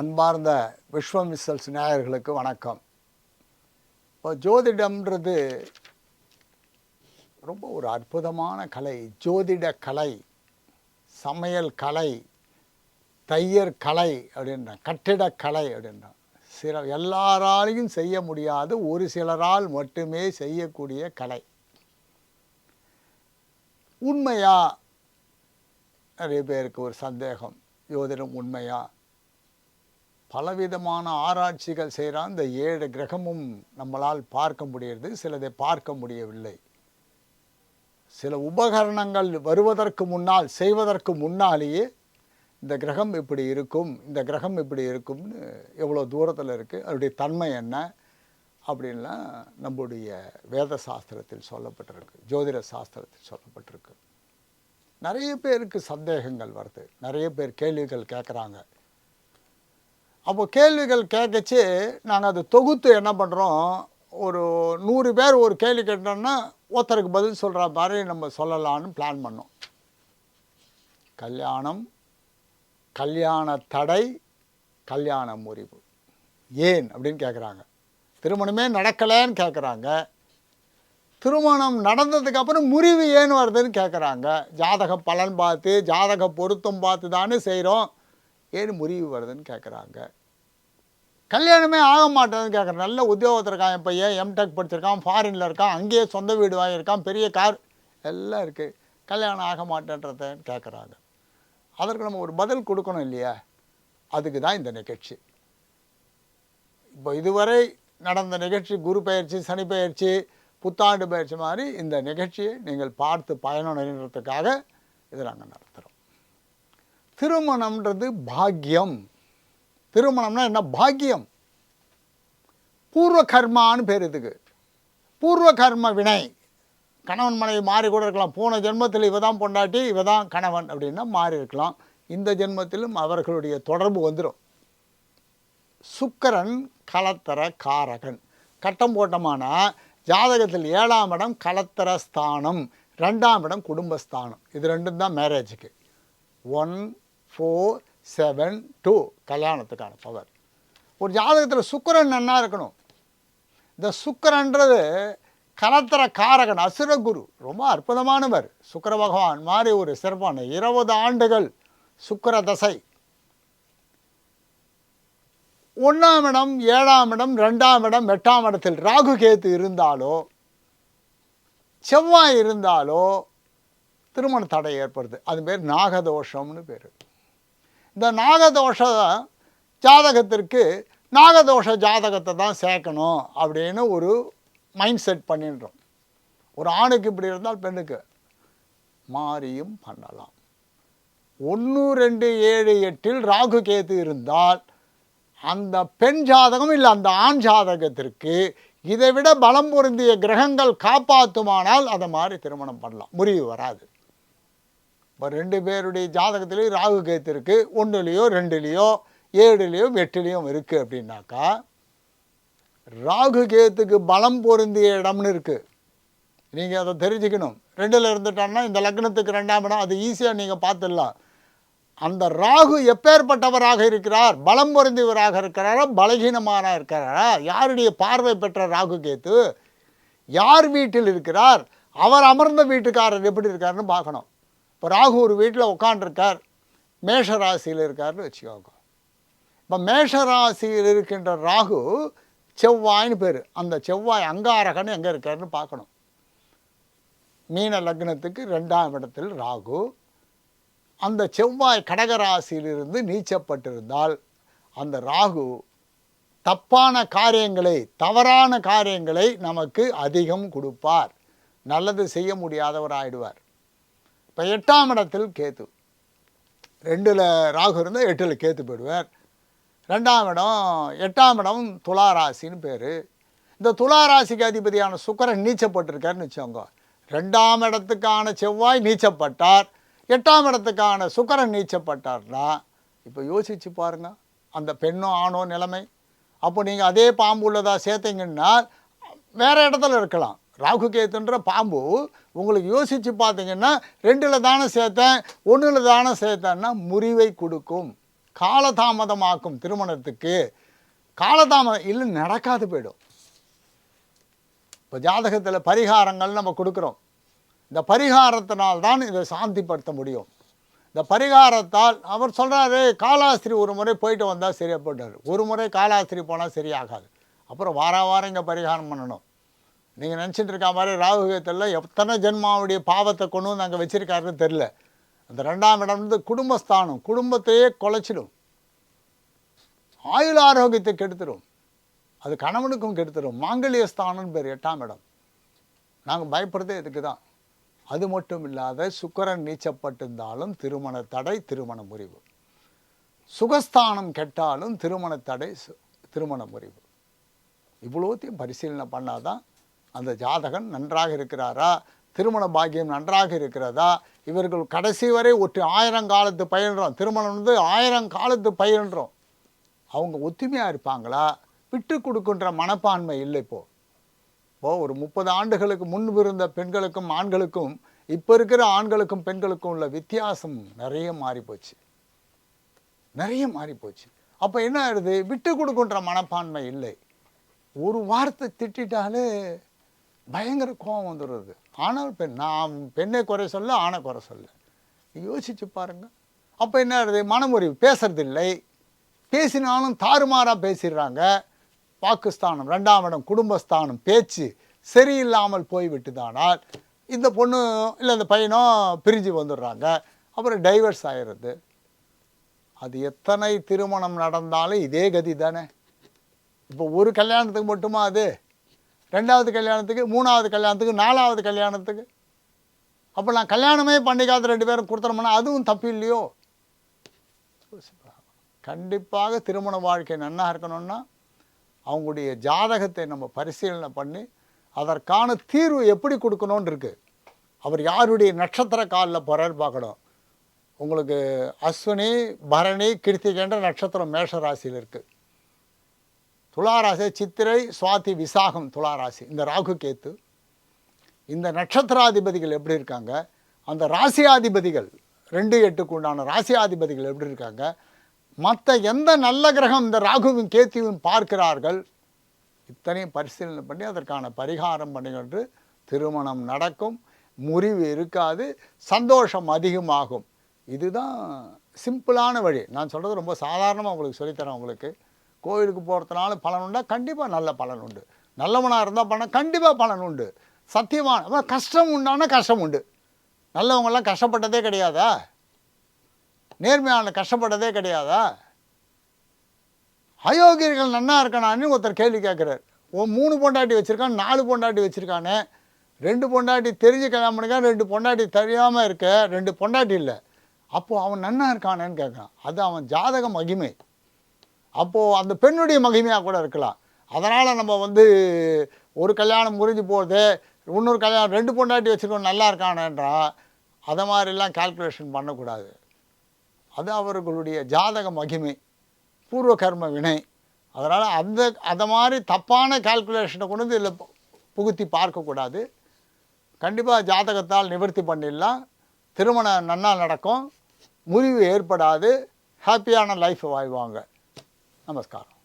அன்பார்ந்த விஸ்வம் மிஸ்ஸல்ஸ் நேயர்களுக்கு வணக்கம். இப்போ ஜோதிடம்ன்றது ரொம்ப ஒரு அற்புதமான கலை. ஜோதிட கலை சமையல் கலை தையர் கலை அப்படின்ற கட்டிடக்கலை அப்படின்ற. சில எல்லாராலையும் செய்ய முடியாது ஒரு சிலரால் மட்டுமே செய்யக்கூடிய கலை. உண்மையா? நிறைய பேருக்கு ஒரு சந்தேகம். ஜோதிடம் உண்மையாக பலவிதமான ஆராய்ச்சிகள் செய்கிறான் இந்த ஏழு கிரகமும் நம்மளால் பார்க்க முடிகிறது சிலதை பார்க்க முடியவில்லை. சில உபகரணங்கள் வருவதற்கு முன்னால் செய்வதற்கு முன்னாலேயே இந்த கிரகம் இப்படி இருக்கும் இந்த கிரகம் இப்படி இருக்கும்னு எவ்வளோ தூரத்தில் இருக்குது அதனுடைய தன்மை என்ன அப்படின்லாம் நம்முடைய வேத சாஸ்திரத்தில் சொல்லப்பட்டிருக்கு ஜோதிட சாஸ்திரத்தில் சொல்லப்பட்டிருக்கு. நிறைய பேருக்கு சந்தேகங்கள் வருது நிறைய பேர் கேள்விகள் கேட்குறாங்க. அப்போ கேள்விகள் கேட்கச்சு நாங்கள் அதை தொகுத்து என்ன பண்ணுறோம் ஒரு நூறு பேர் ஒரு கேள்வி கேட்டோம்னா ஒருத்தருக்கு பதில் சொல்கிற மாதிரி நம்ம சொல்லலான்னு பிளான் பண்ணோம். கல்யாணம் கல்யாண தடை கல்யாண முறிவு. ஏன் அப்படின்னு கேட்குறாங்க திருமணமே நடக்கலைன்னு கேட்குறாங்க திருமணம் நடந்ததுக்கு அப்புறம் முறிவு ஏன் வருதுன்னு கேட்குறாங்க ஜாதக பலன் பார்த்து ஜாதக பொருத்தம் பார்த்து தானே செய்கிறோம் ஏன் முறிவு வருதுன்னு கேட்குறாங்க கல்யாணமே ஆக மாட்டேன்னு கேட்குறேன் நல்ல உத்தியோகத்தில் இருக்கான் என் பையன் எம்டெக் படிச்சிருக்கான் ஃபாரினில் இருக்கான் அங்கேயே சொந்த வீடு வாங்கியிருக்கான் பெரிய கார் எல்லாம் இருக்குது கல்யாணம் ஆக மாட்டேன்றத கேட்குறாங்க அதற்கு நம்ம ஒரு பதில் கொடுக்கணும் இல்லையா? அதுக்கு தான் இந்த நிகழ்ச்சி. இப்போ இதுவரை நடந்த நிகழ்ச்சி குரு பயிற்சி சனி பயிற்சி புத்தாண்டு பயிற்சி மாதிரி இந்த நிகழ்ச்சியை நீங்கள் பார்த்து பயனடைகிறதுக்காக இதை நாங்கள் நடத்துகிறோம் திருமணம்ன்றது பாக்கியம். திருமணம்னா என்ன? பாக்கியம். பூர்வ கர்மான்னு பேர் இதுக்கு. பூர்வ கர்ம வினை. கணவன் மனைவி மாறி கூட இருக்கலாம். போன ஜென்மத்தில் இவ தான் பொண்டாட்டி இவ தான் கணவன் அப்படின்னா மாறி இருக்கலாம். இந்த ஜென்மத்திலும் அவர்களுடைய தொடர்பு வந்துடும் சுக்கரன் கலத்தர காரகன். கட்டம் போட்டோமானா ஜாதகத்தில் ஏழாம் இடம் கலத்தர ஸ்தானம் ரெண்டாம் இடம் குடும்பஸ்தானம். இது ரெண்டும் தான் மேரேஜுக்கு ஒன் ஃபோர் செவன் டூ கல்யாணத்துக்கான பவர். ஒரு ஜாதகத்தில் சுக்கரன் நன்னா இருக்கணும். இந்த சுக்கிரன்றது கலத்தர காரகன் அசுரகுரு ரொம்ப அற்புதமானவர். சுக்கர பகவான் மாதிரி ஒரு சிறப்பான இருபது ஆண்டுகள் சுக்கர தசை. ஒன்றாம் இடம் ஏழாம் இடம் ரெண்டாம் இடம் எட்டாம் இடத்தில் ராகு கேத்து இருந்தாலோ செவ்வாய் இருந்தாலோ திருமண தடை ஏற்படுது. அது பேர் நாகதோஷம்னு பேர். இந்த நாகதோஷ ஜாதகத்திற்கு நாகதோஷ ஜாதகத்தை தான் சேர்க்கணும் அப்படின்னு ஒரு மைண்ட் செட் பண்ணிடுறோம். ஒரு ஆணுக்கு இப்படி இருந்தால் பெண்ணுக்கு மாறியும் பண்ணலாம். ஒன்று ரெண்டு ஏழு எட்டில் ராகு கேத்து இருந்தால் அந்த பெண் ஜாதகம் இல்லை அந்த ஆண் ஜாதகத்திற்கு இதை விட பலம் பொருந்திய கிரகங்கள் காப்பாற்றுமானால் அதை மாதிரி திருமணம் பண்ணலாம். முறிவு வராது. இப்போ ரெண்டு பேருடைய ஜாதகத்திலையும் ராகு கேத்து இருக்குது ஒன்றுலேயோ ரெண்டுலேயோ ஏழுலேயோ எட்டுலேயும் இருக்குது அப்படின்னாக்கா ராகு கேத்துக்கு பலம் பொருந்திய இடம்னு இருக்குது நீங்கள் அதை தெரிஞ்சுக்கணும். ரெண்டில் இருந்துட்டான்னா இந்த லக்னத்துக்கு ரெண்டாம் இடம் அது ஈஸியாக நீங்கள் பார்த்துடலாம். அந்த ராகு எப்பேற்பட்டவராக இருக்கிறார்? பலம் பொருந்தியவராக இருக்கிறாரா? பலகீனமான இருக்கிறாரா? யாருடைய பார்வை பெற்ற ராகு கேத்து? யார் வீட்டில் இருக்கிறார்? அவர் அமர்ந்த வீட்டுக்காரர் எப்படி இருக்காருன்னு பார்க்கணும். இப்போ ராகு ஒரு வீட்டில் உட்காண்டிருக்கார் மேஷ ராசியில் இருக்காருன்னு வச்சுக்கோங்க. இப்போ மேஷ ராசியில் இருக்கின்ற ராகு செவ்வாய்னு பேர். அந்த செவ்வாய் அங்காரகன் எங்கே இருக்காருன்னு பார்க்கணும். மீன லக்னத்துக்கு ரெண்டாம் இடத்தில் ராகு. அந்த செவ்வாய் கடகராசியிலிருந்து நீச்சப்பட்டிருந்தால் அந்த ராகு தப்பான காரியங்களை தவறான காரியங்களை நமக்கு அதிகம் கொடுப்பார். நல்லது செய்ய முடியாதவர் ஆயிடுவார் இப்போ எட்டாம் இடத்தில் கேத்து ரெண்டில் ராகு இருந்தால் எட்டில் கேத்து போயிடுவார். ரெண்டாம் இடம் எட்டாம் இடம் துளாராசின்னு பேர். இந்த துளாராசிக்கு அதிபதியான சுக்கரன் நீச்சப்பட்டிருக்காருன்னு வச்சோங்க ரெண்டாம் இடத்துக்கான செவ்வாய் நீச்சப்பட்டார். எட்டாம் இடத்துக்கான சுக்கரன் நீச்சப்பட்டார்னா இப்போ யோசிச்சு பாருங்க. அந்த பெண்ணோ ஆணோ நிலைமை. அப்போ நீங்கள் அதே பாம்பு உள்ளதாக சேர்த்தீங்கன்னா வேறு இடத்துல இருக்கலாம். ராகு கேத்துன்ற பாம்பு உங்களுக்கு யோசித்து பார்த்தீங்கன்னா ரெண்டில் தானே சேர்த்தேன் ஒன்றில் தானே சேர்த்தேன்னா முறிவை கொடுக்கும். காலதாமதமாக்கும் திருமணத்துக்கு. காலதாமதம் இல்லை நடக்காது போயிடும். இப்போ ஜாதகத்தில் பரிகாரங்கள் நம்ம கொடுக்குறோம். இந்த பரிகாரத்தினால் தான் இதை சாந்திப்படுத்த முடியும். இந்த பரிகாரத்தால் அவர் சொல்கிறாரு காலாஸ்திரி ஒரு முறை போயிட்டு வந்தால் சரியாக போட்டார் ஒரு முறை காலாஸ்திரி போனால் சரியாகாது. அப்புறம் வார வாரம் இங்கே பரிகாரம் பண்ணணும். நீங்கள் நினச்சிட்டு இருக்க மாதிரி ராகுகத்தில் எத்தனை ஜென்மாவுடைய பாவத்தை கொண்டு வந்து அங்கே வச்சுருக்காருன்னு தெரில அந்த ரெண்டாம் இடம் வந்து குடும்பஸ்தானம். குடும்பத்தையே குலைச்சிடும். ஆயுள் ஆரோக்கியத்தை கெடுத்துடும் அது கணவனுக்கும் கெடுத்துடும் மாங்கல்ய ஸ்தானம்னு பேர் எட்டாம் இடம். நாங்கள் பயப்படுறதே இதுக்கு தான்? அது மட்டும் இல்லாத சுக்கரன் நீச்சப்பட்டிருந்தாலும் திருமண தடை திருமண முறிவு. சுகஸ்தானம் கெட்டாலும் திருமண தடை சு- திருமண முறிவு. இவ்வளோத்தையும் பரிசீலனை பண்ணாதான் அந்த ஜாதகன் நன்றாக இருக்கிறாரா? திருமண பாக்கியம் நன்றாக இருக்கிறதா? இவர்கள் கடைசி வரை ஒட்டு ஆயிரம் காலத்து பயின்றோம். திருமணம் வந்து ஆயிரம் காலத்து பயின்றோம். அவங்க ஒத்துமையாக இருப்பாங்களா? விட்டு கொடுக்கின்ற மனப்பான்மை இல்லை இப்போ. இப்போது ஒரு முப்பது ஆண்டுகளுக்கு முன்பு இருந்த பெண்களுக்கும் ஆண்களுக்கும் இப்போ இருக்கிற ஆண்களுக்கும் பெண்களுக்கும் உள்ள வித்தியாசம் நிறைய மாறிப்போச்சு. நிறைய மாறிப்போச்சு. அப்போ என்ன ஆயிடுது? விட்டு கொடுக்கின்ற மனப்பான்மை இல்லை. ஒரு வார்த்தை திட்டிட்டாலே பயங்கர கோபம் வந்துடுறது. ஆனால் பெண் நான் பெண்ணை குறை சொல்ல ஆணை குறை சொல்ல. யோசிச்சு பாருங்க. அப்போ என்ன ஆகுது? மனமுறிவு. பேசுறதில்லை. பேசினாலும் தாறுமாறாக பேசிடுறாங்க. பாகிஸ்தானம் ரெண்டாம் இடம் குடும்பஸ்தானம் பேச்சு சரியில்லாமல் போய்விட்டுதானால் இந்த பொண்ணு இல்லை இந்த பையனும் பிரிஞ்சு வந்துடுறாங்க. அப்புறம் டைவர்ஸ் ஆயிடுறது. அது எத்தனை திருமணம் நடந்தாலும் இதே கதி தானே. இப்போ ஒரு கல்யாணத்துக்கு மட்டுமா அது? ரெண்டாவது கல்யாணத்துக்கு மூணாவது கல்யாணத்துக்கு நாலாவது கல்யாணத்துக்கு. அப்போ நான் கல்யாணமே பண்ணிக்காத ரெண்டு பேரும் கொடுத்துறோம்னா அதுவும் தப்பு இல்லையோ? கண்டிப்பாக திருமண வாழ்க்கை நன்னா இருக்கணும்னா அவங்களுடைய ஜாதகத்தை நம்ம பரிசீலனை பண்ணி அதற்கான தீர்வு எப்படி கொடுக்கணும்னு இருக்குது அவர் யாருடைய நட்சத்திர காலில் போகிறாரு பார்க்கணும். உங்களுக்கு அஸ்வினி பரணி கிருத்திகன்ற நட்சத்திரம் மேஷ ராசியில் இருக்குது துளாராசி சித்திரை சுவாதி விசாகம் துளாராசி. இந்த ராகு கேத்து. இந்த நட்சத்திராதிபதிகள் எப்படி இருக்காங்க? அந்த ராசியாதிபதிகள் ரெண்டு எட்டுக்கு உண்டான ராசியாதிபதிகள் எப்படி இருக்காங்க? மற்ற எந்த நல்ல கிரகம் இந்த ராகுவும் கேத்துவும் பார்க்கிறார்கள்? இத்தனையும் பரிசீலனை பண்ணி அதற்கான பரிகாரம் பண்ணிக்கொண்டு திருமணம் நடக்கும். முறிவு இருக்காது. சந்தோஷம் அதிகமாகும். இதுதான் சிம்பிளான வழி. நான் சொல்கிறது ரொம்ப சாதாரணமாக உங்களுக்கு சொல்லித்தரேன் உங்களுக்கு. கோவிலுக்கு போகிறதுனால பலன் உண்டா? கண்டிப்பாக நல்ல பலன் உண்டு. நல்லவனாக இருந்தால் பண்ண கண்டிப்பாக பலன் உண்டு. சத்தியமான கஷ்டம் உண்டான கஷ்டம் உண்டு. நல்லவங்கெல்லாம் கஷ்டப்பட்டதே கிடையாதா? நேர்மையான கஷ்டப்பட்டதே கிடையாதா? அயோக்கியர்கள் நன்னா இருக்கணான்னு ஒருத்தர் கேள்வி கேட்குறாரு. ஓ மூணு பொண்டாட்டி வச்சுருக்கான் நாலு பொண்டாட்டி வச்சுருக்கானே. ரெண்டு பொண்டாட்டி தெரிஞ்சு கல்யாணம் பண்ணிக்கான் ரெண்டு பொண்டாட்டி தெரியாமல் இருக்க ரெண்டு பொண்டாட்டி இல்லை. அப்போது அவன் நன்னா இருக்கானேன்னு கேட்குறான். அது அவன் ஜாதக மகிமை. அப்போது அந்த பெண்ணுடைய மகிமையாக கூட இருக்கலாம். அதனால் நம்ம வந்து ஒரு கல்யாணம் முறிஞ்சு போகுது இன்னொரு கல்யாணம் ரெண்டு பொண்டாட்டி வச்சுருக்கோம் நல்லா இருக்கானன்றா அதை மாதிரிலாம் கால்குலேஷன் பண்ணக்கூடாது. அது அவர்களுடைய ஜாதக மகிமை பூர்வ கர்ம வினை. அதனால் அந்த அதை மாதிரி தப்பான கால்குலேஷனை கொண்டு வந்து இதில் புகுத்தி பார்க்கக்கூடாது. கண்டிப்பாக ஜாதகத்தால் நிவர்த்தி பண்ணிடலாம். திருமணம் நன்னா நடக்கும். முறிவு ஏற்படாது. ஹாப்பியான லைஃப் வாழ்வாங்க. नमस्कार